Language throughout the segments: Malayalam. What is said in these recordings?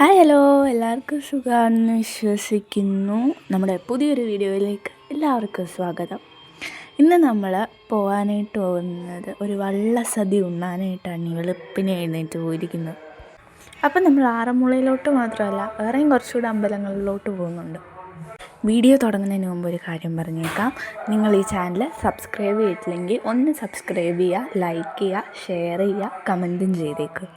Hi hello. എല്ലാവർക്കും സുഖമാണെന്ന് വിശ്വസിക്കുന്നു. നമ്മുടെ പുതിയൊരു വീഡിയോയിലേക്ക് എല്ലാവർക്കും സ്വാഗതം. ഇന്ന് നമ്മൾ പോകാനായിട്ട് പോകുന്നത് ഒരു വള്ളസദ്യ ഉണ്ണാനായിട്ടാണ് വെളുപ്പിനെ എഴുന്നേറ്റ് പോയിരിക്കുന്നത്. അപ്പം നമ്മൾ ആറന്മുളയിലോട്ട് മാത്രമല്ല വേറെയും കുറച്ചുകൂടെ അമ്പലങ്ങളിലോട്ട് പോകുന്നുണ്ട്. വീഡിയോ തുടങ്ങുന്നതിന് മുമ്പ് ഒരു കാര്യം പറഞ്ഞേക്കാം. നിങ്ങൾ ഈ ചാനൽ സബ്സ്ക്രൈബ് ചെയ്തിട്ടില്ലെങ്കിൽ ഒന്ന് സബ്സ്ക്രൈബ് ചെയ്യുക ലൈക്ക് ചെയ്യുക ഷെയർ ചെയ്യുക കമന്റും ചെയ്തേക്കും.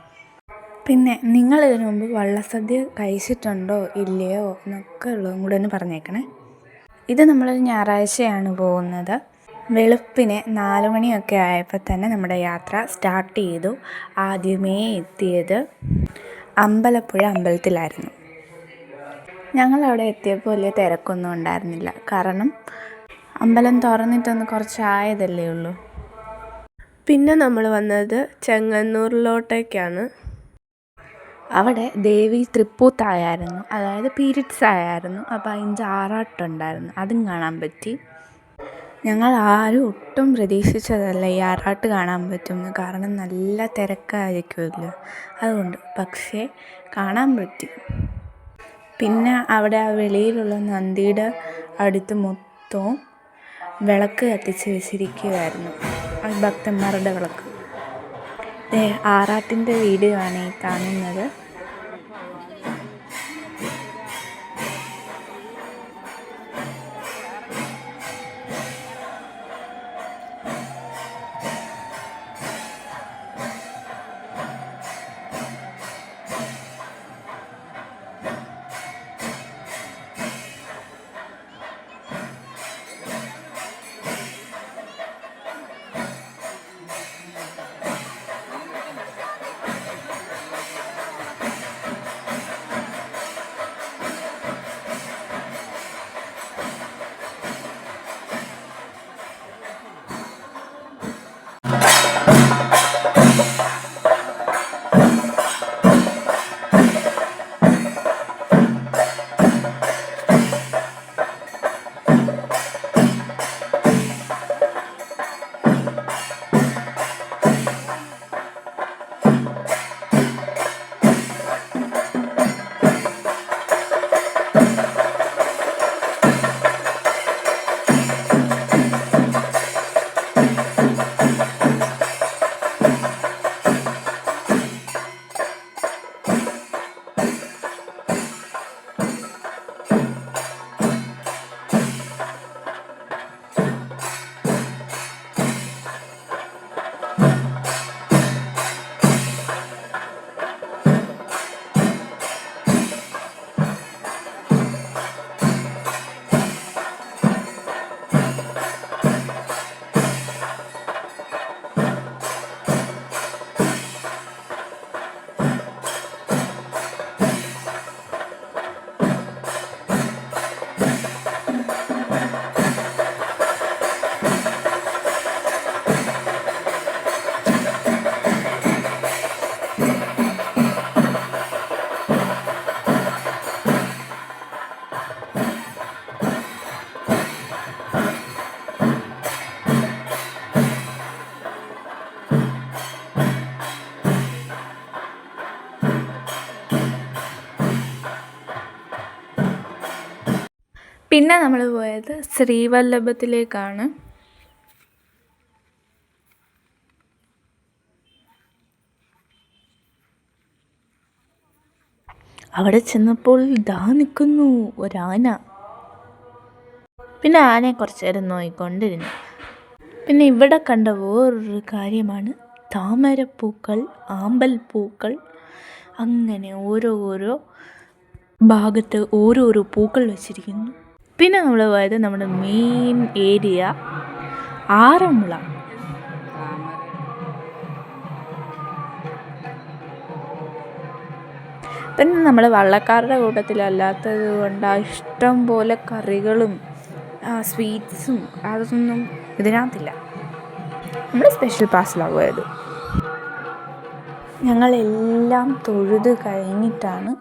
പിന്നെ നിങ്ങൾ ഇതിനു മുമ്പ് വള്ളസദ്യ കഴിച്ചിട്ടുണ്ടോ? ഇല്ലയോ? എന്നൊക്കെ ഉള്ളതും കൂടെ ഒന്ന് പറഞ്ഞേക്കണേ. ഇത് നമ്മളൊരു ഞായറാഴ്ചയാണ് പോകുന്നത്. വെളുപ്പിന് നാല് മണിയൊക്കെ ആയപ്പോൾ തന്നെ നമ്മുടെ യാത്ര സ്റ്റാർട്ട് ചെയ്തു. ആദ്യമേ എത്തിയത് അമ്പലപ്പുഴ അമ്പലത്തിലായിരുന്നു. ഞങ്ങളവിടെ എത്തിയപ്പോൾ വലിയ തിരക്കൊന്നും ഉണ്ടായിരുന്നില്ല. കാരണം അമ്പലം തുറന്നിട്ടൊന്ന് കുറച്ചായതല്ലേ ഉള്ളൂ. പിന്നെ നമ്മൾ വന്നത് ചെങ്ങന്നൂരിലോട്ടേക്കാണ്. അവിടെ ദേവി തൃപ്പൂത്തായായിരുന്നു അതായത് പീരിയഡ്സ് ആയായിരുന്നു അപ്പോൾ അതിന്റെ ആറാട്ടുണ്ടായിരുന്നു. അതും കാണാൻ പറ്റി. ഞങ്ങൾ ആരും ഒട്ടും പ്രതീക്ഷിച്ചതല്ല ഈ ആറാട്ട് കാണാൻ പറ്റുമെന്ന്. കാരണം നല്ല തിരക്കായിരിക്കുമല്ലോ. അതുകൊണ്ട് പക്ഷേ കാണാൻ പറ്റി. പിന്നെ അവിടെ ആ വെളിയിലുള്ള നന്ദിയുടെ അടുത്ത് മൊത്തവും വിളക്ക് കത്തിച്ച് വെച്ചിരിക്കുകയായിരുന്നു ഭക്തന്മാരുടെ വിളക്ക്. ആറാട്ടിന്റെ വീഡിയോ ആണ് ഈ കാണുന്നത്. പിന്നെ നമ്മൾ പോയത് ശ്രീവല്ലഭത്തിലേക്കാണ്. അവിടെ ചെന്നപ്പോൾ ദാ നിൽക്കുന്നു ഒരാന. പിന്നെ ആനയെ കുറച്ച് നേരം നോയിക്കൊണ്ടിരുന്നു. പിന്നെ ഇവിടെ കണ്ട വേറൊരു കാര്യമാണ് താമരപ്പൂക്കൾ ആമ്പൽ പൂക്കൾ അങ്ങനെ ഓരോ ഓരോ ഭാഗത്ത് ഓരോരോ പൂക്കൾ വെച്ചിരിക്കുന്നു. പിന്നെ നമ്മൾ പോയത് നമ്മുടെ മെയിൻ ഏരിയ ആറന്മുള. പിന്നെ നമ്മൾ വള്ളക്കാരുടെ കൂട്ടത്തിലല്ലാത്തത് കൊണ്ട് ഇഷ്ടം പോലെ കറികളും സ്വീറ്റ്സും അതൊന്നും ഇതിനകത്തില്ല. നമ്മൾ സ്പെഷ്യൽ പോയത്. ഞങ്ങളെല്ലാം തൊഴുത് കഴിഞ്ഞിട്ടാണ്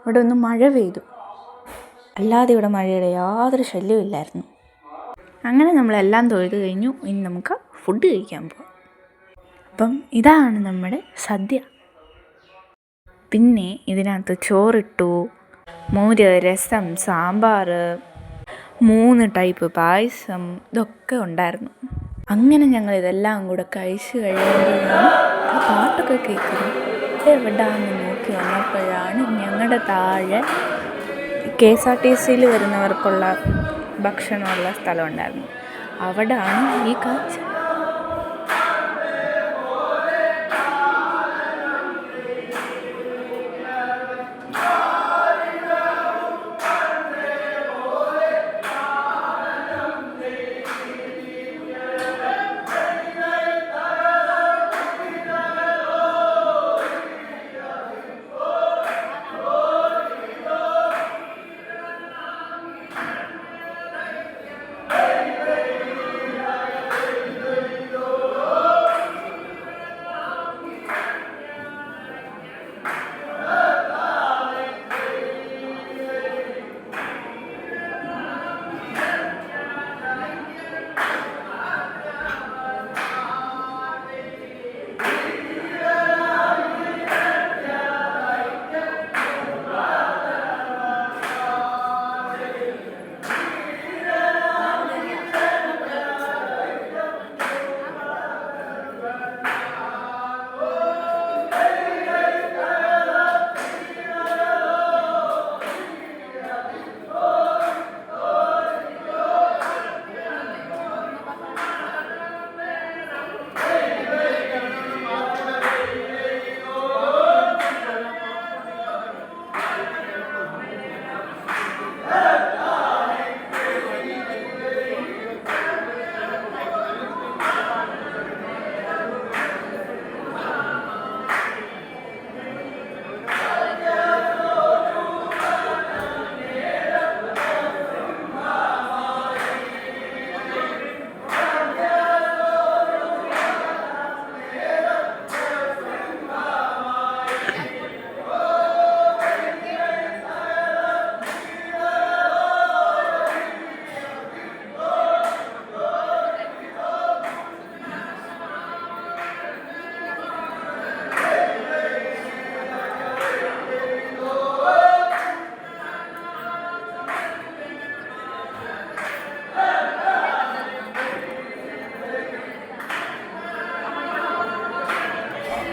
ഇവിടെ ഒന്ന് മഴ പെയ്തു. അല്ലാതെ ഇവിടെ മഴയുടെ യാതൊരു ശല്യവും ഇല്ലായിരുന്നു. അങ്ങനെ നമ്മളെല്ലാം തൊഴുത് കഴിഞ്ഞു. ഇനി നമുക്ക് ഫുഡ് കഴിക്കാൻ പോകാം അപ്പം ഇതാണ് നമ്മുടെ സദ്യ. പിന്നെ ഇതിനകത്ത് ചോറിട്ടു മോര് രസം സാമ്പാർ മൂന്ന് ടൈപ്പ് പായസം ഇതൊക്കെ ഉണ്ടായിരുന്നു. അങ്ങനെ ഞങ്ങൾ ഇതെല്ലാം കൂടെ കഴിച്ച് കഴിയുമ്പോഴാണ് ആ പാട്ടൊക്കെ കേൾക്കുന്നത് എവിടാന്ന് നോക്കി വന്നപ്പോഴാണ് ഞങ്ങളുടെ താഴെ കെ എസ് ആർ ടി സിയിൽ വരുന്നവർക്കുള്ള ഭക്ഷണമുള്ള സ്ഥലമുണ്ടായിരുന്നു. അവിടെയാണ് ഈ കാഴ്ച.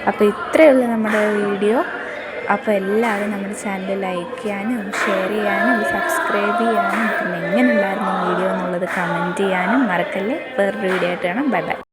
അപ്പോൾ ഇത്രയേ ഉള്ളൂ നമ്മുടെ വീഡിയോ. അപ്പോൾ എല്ലാവരും നമ്മുടെ ചാനൽ ലൈക്ക് ചെയ്യാനും ഷെയർ ചെയ്യാനും സബ്സ്ക്രൈബ് ചെയ്യാനും പിന്നെ എങ്ങനെ ഉണ്ടായിരുന്നു വീഡിയോ എന്നുള്ളത് കമന്റ് ചെയ്യാനും മറക്കല്ലേ. വേറൊരു വീഡിയോ ആയിട്ട് കാണാം. Bye bye.